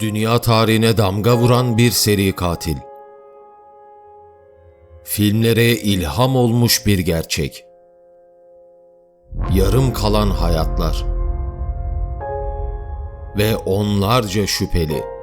Dünya tarihine damga vuran bir seri katil. Filmlere ilham olmuş bir gerçek. Yarım kalan hayatlar. Ve onlarca şüpheli.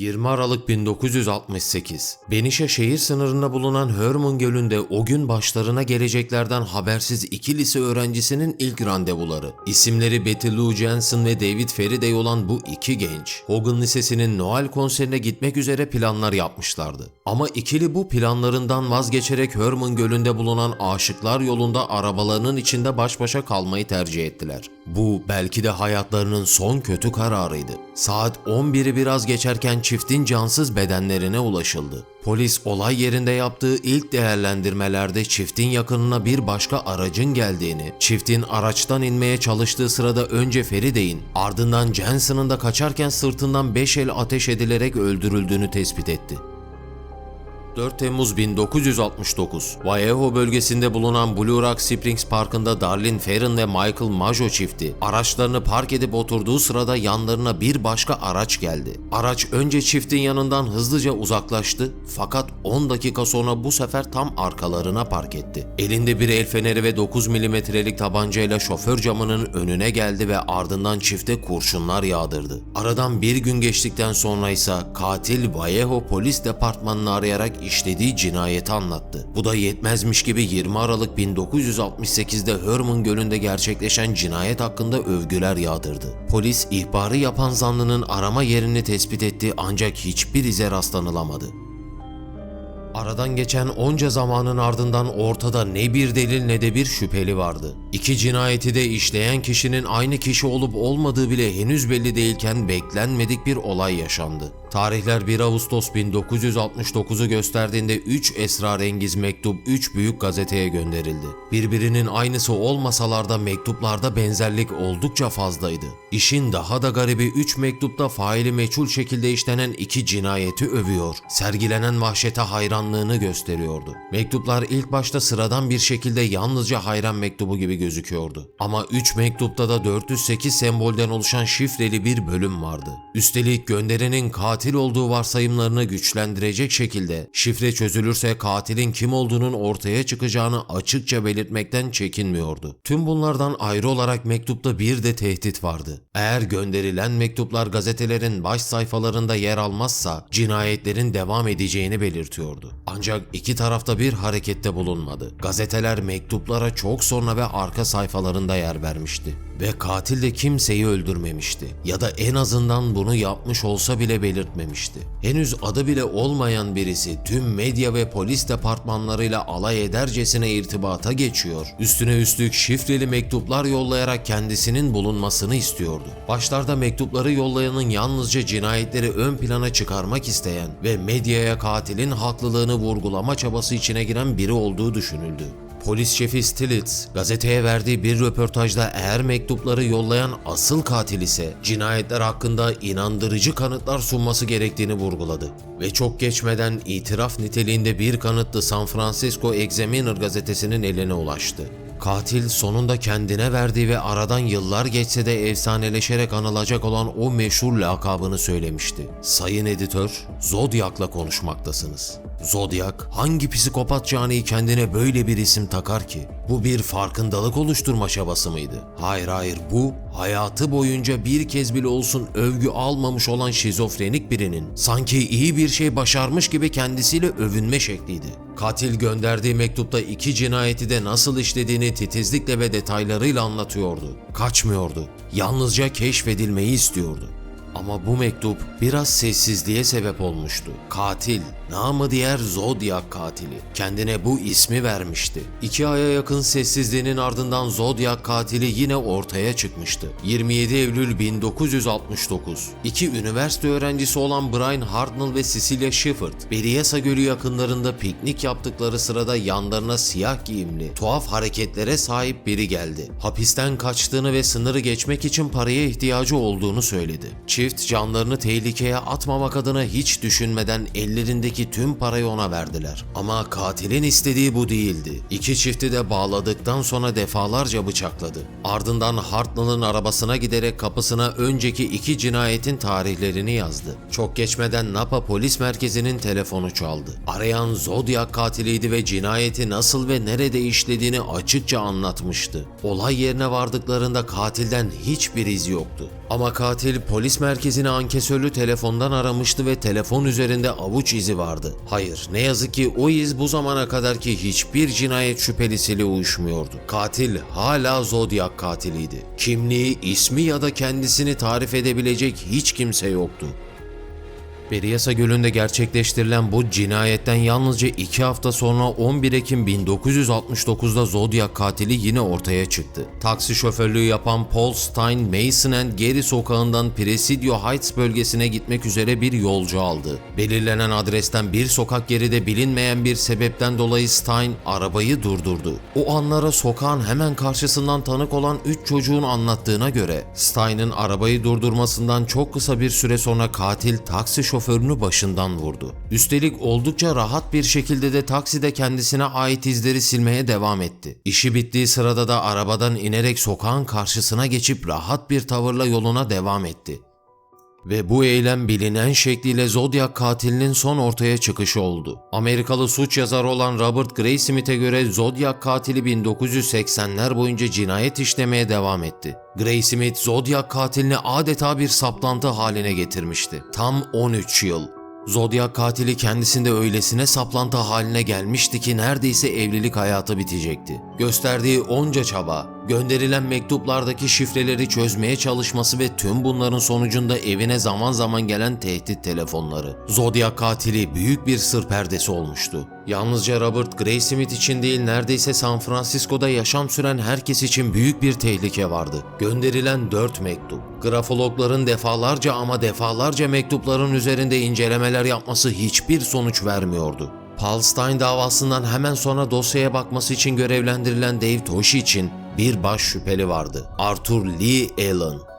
...20 Aralık 1968. Benişe şehir sınırında bulunan Hermon Gölü'nde o gün başlarına geleceklerden habersiz iki lise öğrencisinin ilk randevuları. İsimleri Betty Lou Jensen ve David Faraday olan bu iki genç, Hogan Lisesi'nin Noel konserine gitmek üzere planlar yapmışlardı. Ama ikili bu planlarından vazgeçerek Hermon Gölü'nde bulunan aşıklar yolunda arabalarının içinde baş başa kalmayı tercih ettiler. Bu belki de hayatlarının son kötü kararıydı. Saat 11'i biraz geçerken çiftin cansız bedenlerine ulaşıldı. Polis olay yerinde yaptığı ilk değerlendirmelerde çiftin yakınına bir başka aracın geldiğini, çiftin araçtan inmeye çalıştığı sırada önce Feriday'in ardından Jensen'ın da kaçarken sırtından 5 el ateş edilerek öldürüldüğünü tespit etti. 4 Temmuz 1969, Vallejo bölgesinde bulunan Blue Rock Springs Parkı'nda Darlene Ferrin ve Michael Majo çifti araçlarını park edip oturduğu sırada yanlarına bir başka araç geldi. Araç önce çiftin yanından hızlıca uzaklaştı fakat 10 dakika sonra bu sefer tam arkalarına park etti. Elinde bir el feneri ve 9 milimetrelik tabancayla şoför camının önüne geldi ve ardından çifte kurşunlar yağdırdı. Aradan bir gün geçtikten sonra ise katil Vallejo polis departmanını arayarak işlediği cinayeti anlattı. Bu da yetmezmiş gibi 20 Aralık 1968'de Herman Gölü'nde gerçekleşen cinayet hakkında övgüler yağdırdı. Polis ihbarı yapan zanlının arama yerini tespit etti ancak hiçbir ize rastlanılamadı. Aradan geçen onca zamanın ardından ortada ne bir delil ne de bir şüpheli vardı. İki cinayeti de işleyen kişinin aynı kişi olup olmadığı bile henüz belli değilken beklenmedik bir olay yaşandı. Tarihler 1 Ağustos 1969'u gösterdiğinde 3 esrarengiz mektup 3 büyük gazeteye gönderildi. Birbirinin aynısı olmasalar da mektuplarda benzerlik oldukça fazlaydı. İşin daha da garibi 3 mektupta faili meçhul şekilde işlenen iki cinayeti övüyor, sergilenen vahşete hayranlığını gösteriyordu. Mektuplar ilk başta sıradan bir şekilde yalnızca hayran mektubu gibi gözüküyordu. Ama 3 mektupta da 408 sembolden oluşan şifreli bir bölüm vardı. Üstelik gönderenin katil olduğu varsayımlarını güçlendirecek şekilde şifre çözülürse katilin kim olduğunun ortaya çıkacağını açıkça belirtmekten çekinmiyordu. Tüm bunlardan ayrı olarak mektupta bir de tehdit vardı. Eğer gönderilen mektuplar gazetelerin baş sayfalarında yer almazsa cinayetlerin devam edeceğini belirtiyordu. Ancak iki tarafta bir harekette bulunmadı. Gazeteler mektuplara çok sonra ve arka sayfalarında yer vermişti. Ve katil de kimseyi öldürmemişti. Ya da en azından bunu yapmış olsa bile belirtmemişti. Henüz adı bile olmayan birisi tüm medya ve polis departmanlarıyla alay edercesine irtibata geçiyor. Üstüne üstlük şifreli mektuplar yollayarak kendisinin bulunmasını istiyordu. Başlarda mektupları yollayanın yalnızca cinayetleri ön plana çıkarmak isteyen ve medyaya katilin haklılığını vurgulama çabası içine giren biri olduğu düşünüldü. Polis şefi Stilitz, gazeteye verdiği bir röportajda eğer mektupları yollayan asıl katil ise cinayetler hakkında inandırıcı kanıtlar sunması gerektiğini vurguladı. Ve çok geçmeden itiraf niteliğinde bir kanıt da San Francisco Examiner gazetesinin eline ulaştı. Katil sonunda kendine verdiği ve aradan yıllar geçse de efsaneleşerek anılacak olan o meşhur lakabını söylemişti. Sayın editör, Zodiac'la konuşmaktasınız. Zodiac hangi psikopat caniyi kendine böyle bir isim takar ki? Bu bir farkındalık oluşturma çabası mıydı? Hayır hayır bu hayatı boyunca bir kez bile olsun övgü almamış olan şizofrenik birinin sanki iyi bir şey başarmış gibi kendisiyle övünme şekliydi. Katil gönderdiği mektupta iki cinayeti de nasıl işlediğini titizlikle ve detaylarıyla anlatıyordu. Kaçmıyordu. Yalnızca keşfedilmeyi istiyordu. Ama bu mektup biraz sessizliğe sebep olmuştu. Katil namı diğer Zodiac katili. Kendine bu ismi vermişti. İki aya yakın sessizliğinin ardından Zodiac katili yine ortaya çıkmıştı. 27 Eylül 1969. İki üniversite öğrencisi olan Brian Hartnell ve Cecilia Shepard, Berryessa Gölü yakınlarında piknik yaptıkları sırada yanlarına siyah giyimli, tuhaf hareketlere sahip biri geldi. Hapisten kaçtığını ve sınırı geçmek için paraya ihtiyacı olduğunu söyledi. Çift canlarını tehlikeye atmamak adına hiç düşünmeden ellerindeki tüm parayı ona verdiler. Ama katilin istediği bu değildi. İki çifti de bağladıktan sonra defalarca bıçakladı. Ardından Hartnell'ın arabasına giderek kapısına önceki iki cinayetin tarihlerini yazdı. Çok geçmeden Napa Polis Merkezi'nin telefonu çaldı. Arayan Zodiac katiliydi ve cinayeti nasıl ve nerede işlediğini açıkça anlatmıştı. Olay yerine vardıklarında katilden hiçbir iz yoktu. Ama katil polis merkezini ankesörlü telefondan aramıştı ve telefon üzerinde avuç izi vardı. Hayır, ne yazık ki o iz bu zamana kadarki hiçbir cinayet şüphelisiyle uyuşmuyordu. Katil hala Zodiac katiliydi. Kimliği, ismi ya da kendisini tarif edebilecek hiç kimse yoktu. Beriyasa Gölü'nde gerçekleştirilen bu cinayetten yalnızca iki hafta sonra 11 Ekim 1969'da Zodiac katili yine ortaya çıktı. Taksi şoförlüğü yapan Paul Stein, Mason and Gary sokağından Presidio Heights bölgesine gitmek üzere bir yolcu aldı. Belirlenen adresten bir sokak geride bilinmeyen bir sebepten dolayı Stein arabayı durdurdu. O anlara sokağın hemen karşısından tanık olan 3 çocuğun anlattığına göre Stein'ın arabayı durdurmasından çok kısa bir süre sonra katil taksi şoförünü başından vurdu. Üstelik oldukça rahat bir şekilde de takside kendisine ait izleri silmeye devam etti. İşi bittiği sırada da arabadan inerek sokağın karşısına geçip rahat bir tavırla yoluna devam etti. Ve bu eylem bilinen şekliyle Zodiac katilinin son ortaya çıkışı oldu. Amerikalı suç yazarı olan Robert Graysmith'e göre Zodiac katili 1980'ler boyunca cinayet işlemeye devam etti. Graysmith Zodiac katilini adeta bir saplantı haline getirmişti. Tam 13 yıl. Zodiac katili kendisinde öylesine saplantı haline gelmişti ki neredeyse evlilik hayatı bitecekti. Gösterdiği onca çaba, gönderilen mektuplardaki şifreleri çözmeye çalışması ve tüm bunların sonucunda evine zaman zaman gelen tehdit telefonları. Zodiac katili büyük bir sır perdesi olmuştu. Yalnızca Robert Graysmith için değil neredeyse San Francisco'da yaşam süren herkes için büyük bir tehlike vardı. Gönderilen 4 mektup. Grafologların defalarca ama defalarca mektupların üzerinde incelemeler yapması hiçbir sonuç vermiyordu. Paul Stein davasından hemen sonra dosyaya bakması için görevlendirilen Dave Toshi için bir baş şüpheli vardı. Arthur Lee Allen.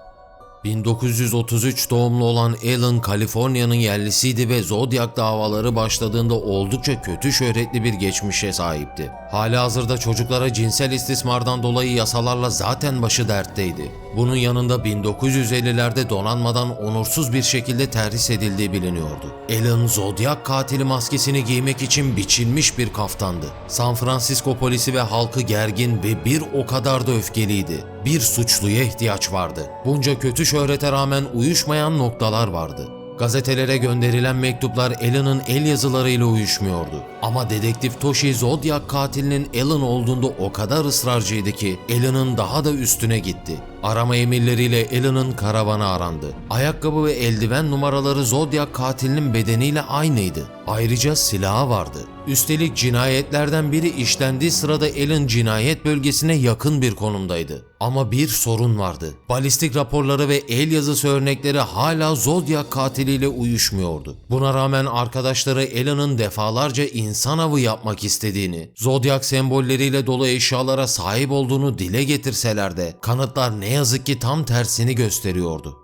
1933 doğumlu olan Allen, Kaliforniya'nın yerlisiydi ve Zodiac davaları başladığında oldukça kötü şöhretli bir geçmişe sahipti. Halihazırda çocuklara cinsel istismardan dolayı yasalarla zaten başı dertteydi. Bunun yanında 1950'lerde donanmadan onursuz bir şekilde terhis edildiği biliniyordu. Allen, Zodiac katili maskesini giymek için biçilmiş bir kaftandı. San Francisco polisi ve halkı gergin ve bir o kadar da öfkeliydi. Bir suçluya ihtiyaç vardı. Bunca kötü şöhrete rağmen uyuşmayan noktalar vardı. Gazetelere gönderilen mektuplar Allen'ın el yazılarıyla uyuşmuyordu. Ama dedektif Toshi Zodiac katilinin Allen olduğunda o kadar ısrarcıydı ki Allen'ın daha da üstüne gitti. Arama emirleriyle Allen'ın karavanı arandı. Ayakkabı ve eldiven numaraları Zodiac katilinin bedeniyle aynıydı. Ayrıca silahı vardı. Üstelik cinayetlerden biri işlendiği sırada Allen cinayet bölgesine yakın bir konumdaydı. Ama bir sorun vardı. Balistik raporları ve el yazısı örnekleri hala Zodiac katiliyle uyuşmuyordu. Buna rağmen arkadaşları Allen'ın defalarca insan avı yapmak istediğini, Zodiac sembolleriyle dolu eşyalara sahip olduğunu dile getirseler de kanıtlar ne yazık ki tam tersini gösteriyordu.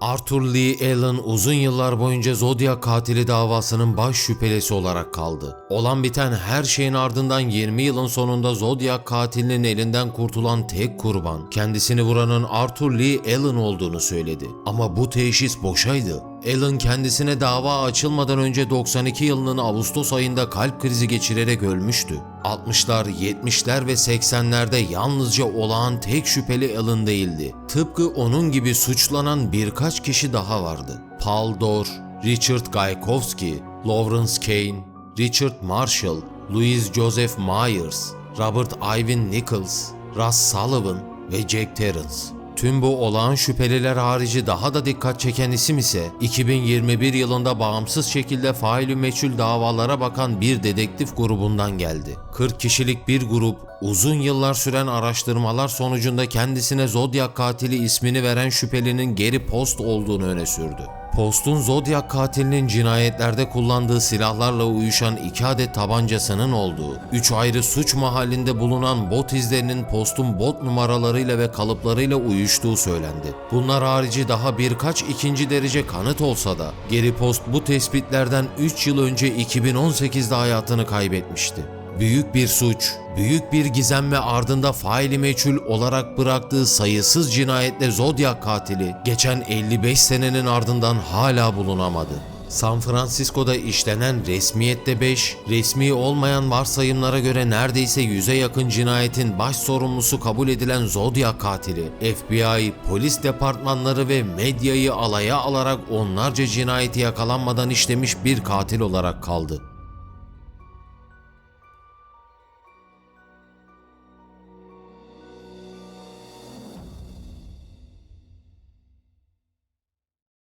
Arthur Lee Allen uzun yıllar boyunca Zodiac katili davasının baş şüphelisi olarak kaldı. Olan biten her şeyin ardından 20 yılın sonunda Zodiac katilinin elinden kurtulan tek kurban, kendisini vuranın Arthur Lee Allen olduğunu söyledi. Ama bu teşhis boşaydı. Allen kendisine dava açılmadan önce 92 yılının Ağustos ayında kalp krizi geçirerek ölmüştü. 60'lar, 70'ler ve 80'lerde yalnızca olağan tek şüpheli Allen değildi. Tıpkı onun gibi suçlanan birkaç kişi daha vardı. Paul Dor, Richard Gaikowski, Lawrence Kane, Richard Marshall, Louis Joseph Myers, Robert Ivan Nichols, Russ Sullivan ve Jack Terrence. Tüm bu olağan şüpheliler harici daha da dikkat çeken isim ise 2021 yılında bağımsız şekilde failü meçhul davalara bakan bir dedektif grubundan geldi. 40 kişilik bir grup uzun yıllar süren araştırmalar sonucunda kendisine Zodiac katili ismini veren şüphelinin Gary Post olduğunu öne sürdü. Post'un Zodiac katilinin cinayetlerde kullandığı silahlarla uyuşan iki adet tabancasının olduğu, üç ayrı suç mahallinde bulunan bot izlerinin Post'un bot numaralarıyla ve kalıplarıyla uyuştuğu söylendi. Bunlar harici daha birkaç ikinci derece kanıt olsa da, Geri Post bu tespitlerden 3 yıl önce 2018'de hayatını kaybetmişti. Büyük bir suç, büyük bir gizem ve ardında faili meçhul olarak bıraktığı sayısız cinayetle Zodiac katili geçen 55 senenin ardından hala bulunamadı. San Francisco'da işlenen resmiyette 5, resmi olmayan varsayımlara göre neredeyse 100'e yakın cinayetin baş sorumlusu kabul edilen Zodiac katili, FBI, polis departmanları ve medyayı alaya alarak onlarca cinayeti yakalanmadan işlemiş bir katil olarak kaldı.